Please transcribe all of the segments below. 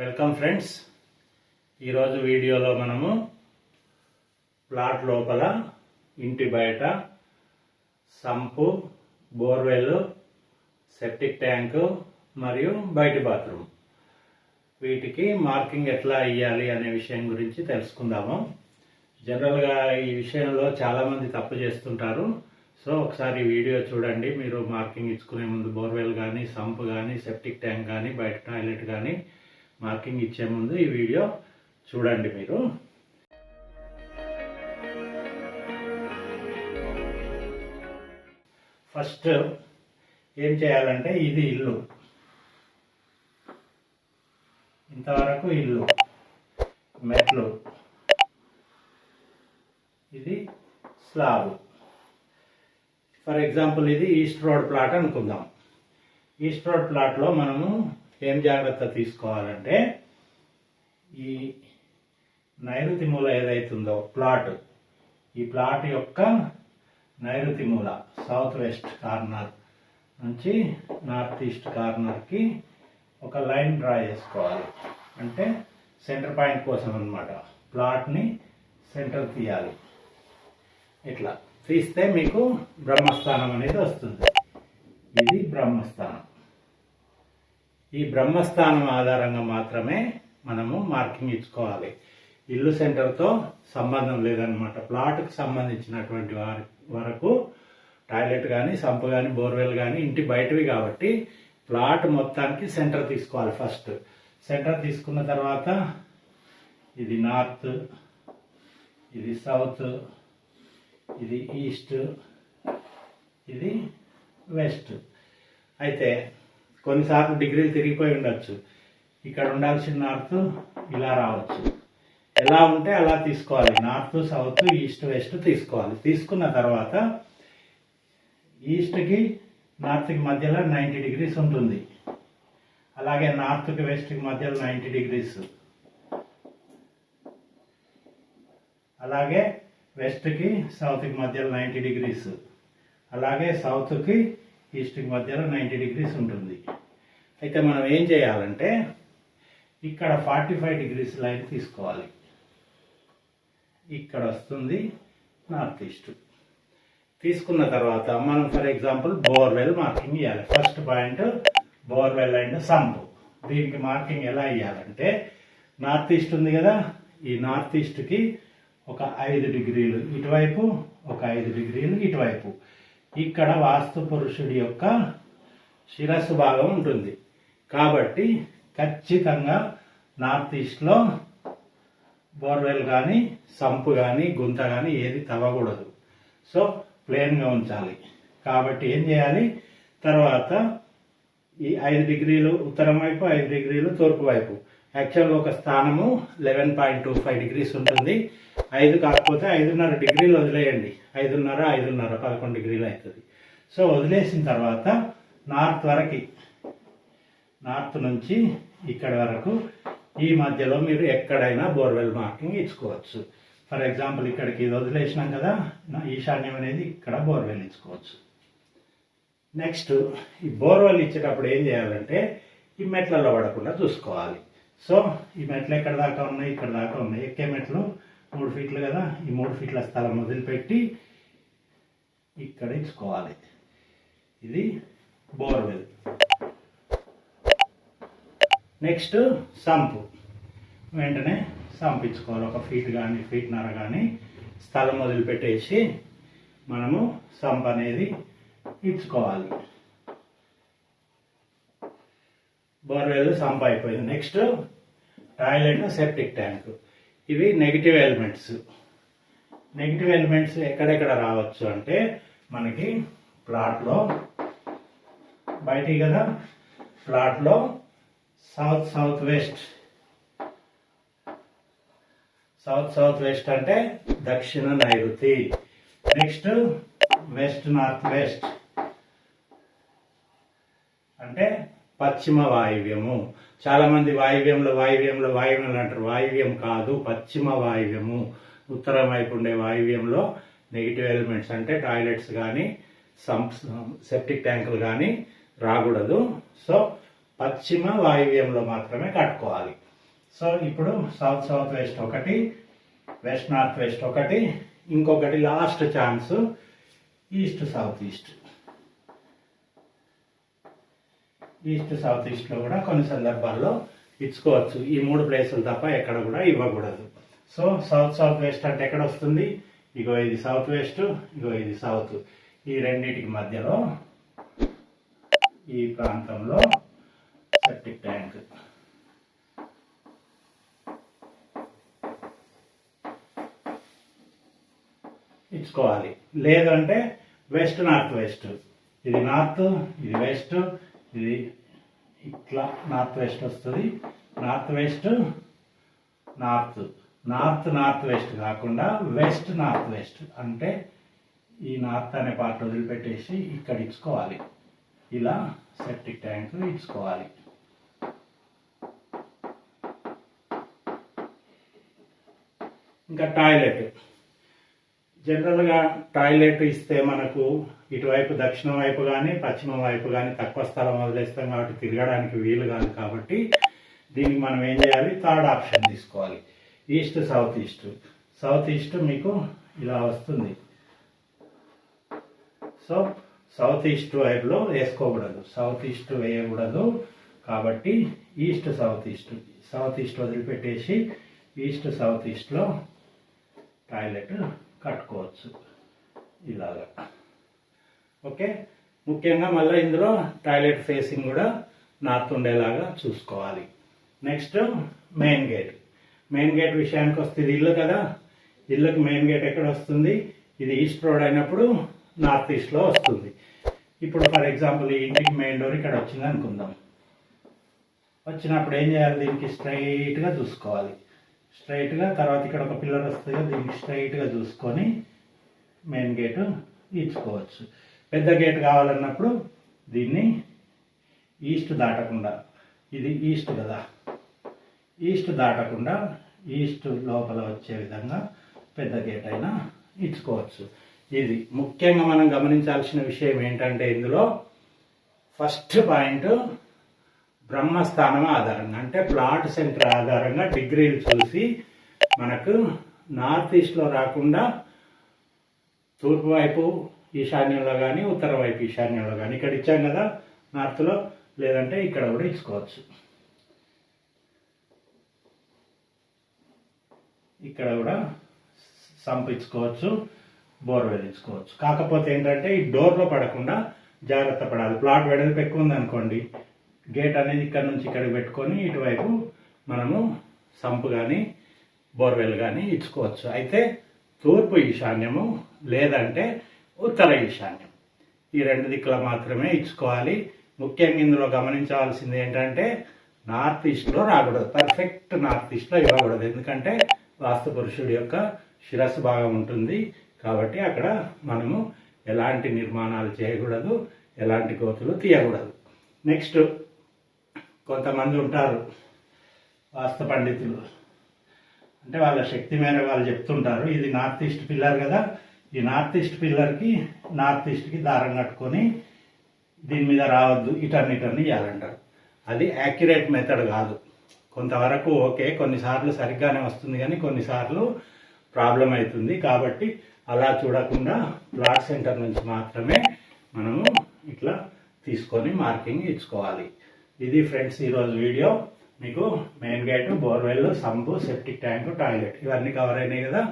Welcome friends ఈరోజు వీడియోలో మనము ప్లాట్ లోపల ఇంటి బయట సంపు బోర్వెల్ సెప్టిక్ ట్యాంకు మరియు బయటి బాత్రూమ్. వీటికి మార్కింగ్ ఎట్లా ఇవ్వాలి అనే విషయం గురించి తెలుసుకుందాము. జనరల్గా ఈ విషయంలో చాలామంది తప్పు చేస్తుంటారు. సో ఒకసారి వీడియో చూడండి. మీరు మార్కింగ్ ఇచ్చుకునే ముందు బోర్వెల్ కానీ సంప్ కానీ సెప్టిక్ ట్యాంక్ కానీ బయట టాయిలెట్ కానీ మార్కింగ్ ఇచ్చే ముందు ఈ వీడియో చూడండి మీరు. ఫస్ట్ ఏం చేయాలంటే ఇది ఇల్లు. ఇంతవరకు ఇల్లు. మెట్లు. ఇది స్లాబ్. ఫర్ ఎగ్జాంపుల్ ఇది ఈస్ట్ రోడ్ ప్లాట్ అనుకుందాం. ఈస్ట్ రోడ్ ప్లాట్లో మనము ఏం జాగ్రత్త తీసుకోవాలంటే ఈ నైరుతి మూల ఏదైతుందో ప్లాట్ ఈ ప్లాట్ యొక్క నైరుతి మూల సౌత్ వెస్ట్ కార్నర్ నుంచి నార్త్ ఈస్ట్ కార్నర్కి ఒక లైన్ డ్రా చేసుకోవాలి. అంటే సెంటర్ పాయింట్ కోసం అనమాట ప్లాట్ని సెంటర్ తీయాలి. ఇట్లా. తీస్తే మీకు బ్రహ్మస్థానం అనేది వస్తుంది. ఇది బ్రహ్మస్థానం. ఈ బ్రహ్మస్థానం ఆధారంగా మాత్రమే మనము మార్కింగ్ ఇచ్చుకోవాలి. ఇల్లు సెంటర్తో సంబంధం లేదనమాట ప్లాట్కి సంబంధించినటువంటి వారి వరకు టాయిలెట్ కానీ సంపు కానీ బోర్వెల్ కానీ ఇంటి బయటవి కాబట్టి ప్లాట్ మొత్తానికి సెంటర్ తీసుకోవాలి ఫస్ట్. సెంటర్ తీసుకున్న తర్వాత ఇది నార్త్ ఇది సౌత్ ఇది ఈస్ట్ ఇది వెస్ట్. అయితే కొన్నిసార్లు డిగ్రీలు తిరిగిపోయి ఉండొచ్చు. ఇక్కడ ఉండాల్సిన నార్త్ ఇలా రావచ్చు. ఎలా ఉంటే అలా తీసుకోవాలి. నార్త్ సౌత్ ఈస్ట్ వెస్ట్ తీసుకోవాలి. తీసుకున్న తర్వాత ఈస్ట్కి నార్త్కి మధ్యలో నైంటీ డిగ్రీస్ ఉంటుంది. అలాగే నార్త్కి వెస్ట్కి మధ్యలో నైంటీ డిగ్రీస్. అలాగే వెస్ట్కి సౌత్కి మధ్యలో నైంటీ డిగ్రీస్. అలాగే సౌత్కి ఈస్ట్కి మధ్యలో నైంటీ డిగ్రీస్ ఉంటుంది. అయితే మనం ఏం చేయాలంటే ఇక్కడ ఫార్టీ ఫైవ్ డిగ్రీస్ లైన్ తీసుకోవాలి. ఇక్కడ వస్తుంది నార్త్ ఈస్ట్ తీసుకున్న తర్వాత మనం ఫర్ ఎగ్జాంపుల్ బోర్వెల్ మార్కింగ్ ఇవ్వాలి first point borewell and sump దీనికి మార్కింగ్ ఎలా ఇవ్వాలంటే నార్త్ ఈస్ట్ ఉంది కదా ఈ నార్త్ ఈస్ట్కి ఒక ఐదు డిగ్రీలు ఇటువైపు ఒక ఐదు డిగ్రీలు ఇటువైపు. ఇక్కడ వాస్తు పురుషుడి యొక్క శిరస్సు భాగం ఉంటుంది. కాబట్టి ఖచ్చితంగా నార్త్ ఈస్ట్లో బోర్వెల్ కానీ సంపు కానీ గుంత కానీ ఏది తవ్వకూడదు. సో ప్లేన్గా ఉంచాలి. కాబట్టి ఏం చేయాలి? తర్వాత ఈ ఐదు డిగ్రీలు ఉత్తరం వైపు ఐదు డిగ్రీలు తూర్పు వైపు. యాక్చువల్గా ఒక స్థానము eleven point two five degrees ఉంటుంది. ఐదు కాకపోతే ఐదున్నర డిగ్రీలు వదిలేయండి. ఐదున్నర ఐదున్నర పదకొండు డిగ్రీలు అవుతుంది. సో వదిలేసిన తర్వాత నార్త్ వరకు నార్త్ నుంచి ఇక్కడ వరకు ఈ మధ్యలో మీరు ఎక్కడైనా బోర్వెల్ మార్కింగ్ ఇచ్చుకోవచ్చు. ఫర్ ఎగ్జాంపుల్ ఇక్కడికి ఇది వదిలేసినాం కదా ఈశాన్యం అనేది ఇక్కడ బోర్వెల్ ఇచ్చుకోవచ్చు. నెక్స్ట్ ఈ బోర్వెల్ ఇచ్చేటప్పుడు ఏం చేయాలంటే ఈ మెట్లలో పడకుండా చూసుకోవాలి. సో ఈ మెట్లు ఎక్కడ దాకా ఉన్నాయి ఇక్కడ దాకా ఉన్నాయి. ఎక్కే మెట్లు మూడు ఫీట్లు కదా ఈ మూడు ఫీట్ల స్థలం వదిలిపెట్టి ఇక్కడ ఇచ్చుకోవాలి. ఇది బోర్వెల్. Next sump. వెంటనే సంపించుకోవాలి. ఒక ఫీట్ కానీ ఫీట్నర కానీ స్థలం వదిలిపెట్టేసి మనము సంప్ అనేది ఇచ్చుకోవాలి. బోర్వెల్ సంప్ అయిపోయింది. Next toilet septic tank. ఇవి నెగిటివ్ ఎలిమెంట్స్ నెగిటివ్ ఎలిమెంట్స్ ఎక్కడెక్కడ రావచ్చు అంటే మనకి ప్లాట్లో బయటికి కదా? ప్లాట్లో south south west south south west అంటే దక్షిణ నైరుతి. నెక్స్ట్ వెస్ట్ నార్త్ వెస్ట్ అంటే పశ్చిమ వాయువ్యము. చాలా మంది వాయువ్యంలో వాయువ్యంలో వాయువ్యం అంటారు. వాయువ్యం కాదు పశ్చిమ వాయువ్యము. ఉత్తరం వైపు ఉండే వాయువ్యంలో నెగిటివ్ ఎలిమెంట్స్ అంటే టాయిలెట్స్ కానీ సంప్ సెప్టిక్ ట్యాంకులు కానీ రాకూడదు. సో పశ్చిమ వాయువ్యంలో మాత్రమే కట్టుకోవాలి. సో ఇప్పుడు సౌత్ సౌత్ వెస్ట్ ఒకటి వెస్ట్ నార్త్ వెస్ట్ ఒకటి ఇంకొకటి last chance east south east east south ఈస్ట్లో కూడా కొన్ని సందర్భాల్లో ఇచ్చుకోవచ్చు. ఈ మూడు ప్లేసులు తప్ప ఎక్కడ కూడా ఇవ్వకూడదు. సో సౌత్ సౌత్ వెస్ట్ అంటే ఎక్కడ వస్తుంది? ఇగో ఇది సౌత్ వెస్ట్ ఇగో ఇది సౌత్ ఈ రెండింటికి మధ్యలో ఈ ప్రాంతంలో సెప్టిక్ ట్యాంక్ ఇచ్చుకోవాలి. లేదంటే వెస్ట్ నార్త్ వెస్ట్. ఇది నార్త్ ఇది వెస్ట్ ఇది ఇట్లా నార్త్ వెస్ట్ వస్తుంది. North west north. North north west కాకుండా వెస్ట్ నార్త్ వెస్ట్. అంటే ఈ నార్త్ అనే పార్ట్ వదిలిపెట్టేసి ఇక్కడ ఇచ్చుకోవాలి. ఇలా సెప్టిక్ ట్యాంక్ ఇచ్చుకోవాలి. ఇంకా టాయిలెట్. జనరల్గా టాయిలెట్ ఇస్తే మనకు ఇటువైపు దక్షిణం వైపు కానీ పశ్చిమ వైపు కానీ తక్కువ స్థలం వదిలేస్తాం కాబట్టి తిరగడానికి వీలు కాదు కాబట్టి దీనికి మనం ఏం చేయాలి? థర్డ్ ఆప్షన్ తీసుకోవాలి. East south east. South east మీకు ఇలా వస్తుంది. సో సౌత్ ఈస్ట్ వైపులో వేసుకోకూడదు. సౌత్ ఈస్ట్ వేయకూడదు కాబట్టి east south east. South east వదిలిపెట్టేసి ఈస్ట్ సౌత్ ఈస్ట్లో టాయిలెట్ కట్టుకోవచ్చు. ఇలాగా. ఓకే? ముఖ్యంగా మళ్ళీ ఇందులో టాయిలెట్ ఫేసింగ్ కూడా నార్త్ ఉండేలాగా చూసుకోవాలి. Next main gate. Main gate విషయానికి వస్తే ఇది ఇల్లు కదా? ఇల్లుకి మెయిన్ గేట్ ఎక్కడ వస్తుంది? ఇది ఈస్ట్ రోడ్ అయినప్పుడు నార్త్ ఈస్ట్లో వస్తుంది. ఇప్పుడు ఫర్ ఎగ్జాంపుల్ ఈ ఇంటికి మెయిన్ డోర్ ఇక్కడ వచ్చింది అనుకుందాం వచ్చినప్పుడు ఏం చేయాలి దీనికి? స్ట్రైట్గా చూసుకోవాలి. స్ట్రైట్గా తర్వాత ఇక్కడ ఒక పిల్లర్ వస్తుంది కదా దీనికి స్ట్రైట్గా చూసుకొని మెయిన్ గేటు ఇచ్చుకోవచ్చు. పెద్ద గేట్ కావాలన్నప్పుడు దీన్ని ఈస్ట్ దాటకుండా ఇది ఈస్ట్ కదా ఈస్ట్ దాటకుండా ఈస్ట్ లోపల వచ్చే విధంగా పెద్ద గేట్ అయినా ఇచ్చుకోవచ్చు. ఇది ముఖ్యంగా మనం గమనించాల్సిన విషయం ఏంటంటే ఇందులో ఫస్ట్ పాయింట్ బ్రహ్మస్థానం ఆధారంగా అంటే ప్లాట్ సెంటర్ ఆధారంగా డిగ్రీలు చూసి మనకు నార్త్ ఈస్ట్లో రాకుండా తూర్పు వైపు ఈశాన్యంలో కానీ ఉత్తర వైపు ఈశాన్యంలో కానీ ఇక్కడ ఇచ్చాం కదా నార్త్లో లేదంటే ఇక్కడ కూడా ఇచ్చుకోవచ్చు. ఇక్కడ కూడా సంపించుకోవచ్చు బోర్ బోర్వెల్ కాకపోతే ఏంటంటే ఈ డోర్లో పడకుండా జాగ్రత్త పడాలి. ప్లాట్ వెడల్పు ఎక్కువ ఉందనుకోండి గేట్ అనేది ఇక్కడ నుంచి ఇక్కడికి పెట్టుకొని ఇటువైపు మనము సంపు కానీ బోర్వెల్ కానీ ఇచ్చుకోవచ్చు. అయితే తూర్పు ఈశాన్యము లేదంటే ఉత్తర ఈశాన్యం. ఈ రెండు దిక్కుల మాత్రమే ఇచ్చుకోవాలి. ముఖ్యంగా ఇందులో గమనించవలసింది ఏంటంటే నార్త్ ఈస్ట్లో రాకూడదు. పర్ఫెక్ట్ నార్త్ ఈస్ట్లో ఇవ్వకూడదు. ఎందుకంటే వాస్తు పురుషుడి యొక్క శిరస్సు భాగం ఉంటుంది. కాబట్టి అక్కడ మనము ఎలాంటి నిర్మాణాలు చేయకూడదు ఎలాంటి కోతులు తీయకూడదు. నెక్స్ట్ కొంతమంది ఉంటారు వాస్తు పండితులు. అంటే వాళ్ళ శక్తి మేర వాళ్ళు చెప్తుంటారు ఇది నార్త్ ఈస్ట్ పిల్లర్ కదా ఈ నార్త్ ఈస్ట్ పిల్లర్కి నార్త్ ఈస్ట్కి దారం కట్టుకొని దీని మీద రావద్దు ఇటర్ని ఇటర్ని ఇవ్వాలంటారు అది యాక్యురేట్ మెథడ్ కాదు. కొంతవరకు ఓకే కొన్నిసార్లు సరిగ్గానే వస్తుంది కానీ కొన్నిసార్లు ప్రాబ్లం అవుతుంది కాబట్టి అలా చూడకుండా ప్లాట్ సెంటర్ నుంచి మాత్రమే మనము ఇట్లా తీసుకొని మార్కింగ్ ఇచ్చుకోవాలి. ఇది ఫ్రెండ్స్ ఈరోజు వీడియో. మీకు main gate borewell sump septic tank toilet. ఇవన్నీ కవర్ అయినాయి కదా.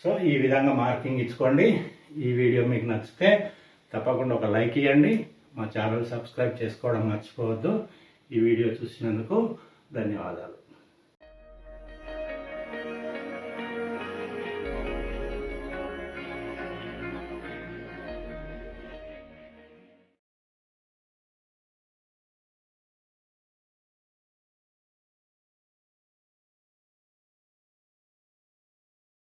సో ఈ విధంగా మార్కింగ్ ఇచ్చుకోండి. ఈ వీడియో మీకు నచ్చితే తప్పకుండా ఒక లైక్ ఇవ్వండి. మా ఛానల్ సబ్స్క్రైబ్ చేసుకోవడం మర్చిపోవద్దు. ఈ వీడియో చూసినందుకు ధన్యవాదాలు.